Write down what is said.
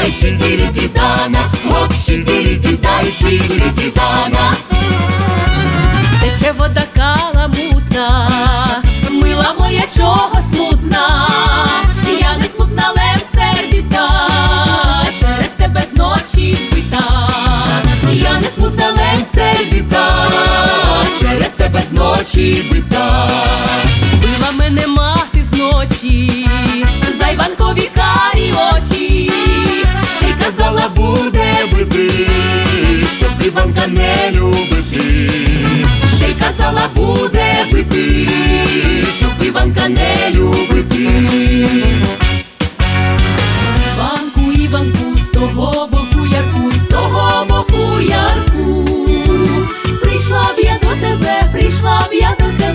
дай, шидири дідана, гоп, шидири. Тече вода каламутна, мила моя чого смутна, я не смутна, лев сердіта, через тебе з зночі бита, я не смутна, лев сердіта, через тебе ночі бита. Іванка не любити, ще й казала, буде бити, щоб Іванка не любити. Іванку, Іванку, з того боку ярку, з того боку ярку. Прийшла б я до тебе, прийшла б я до тебе.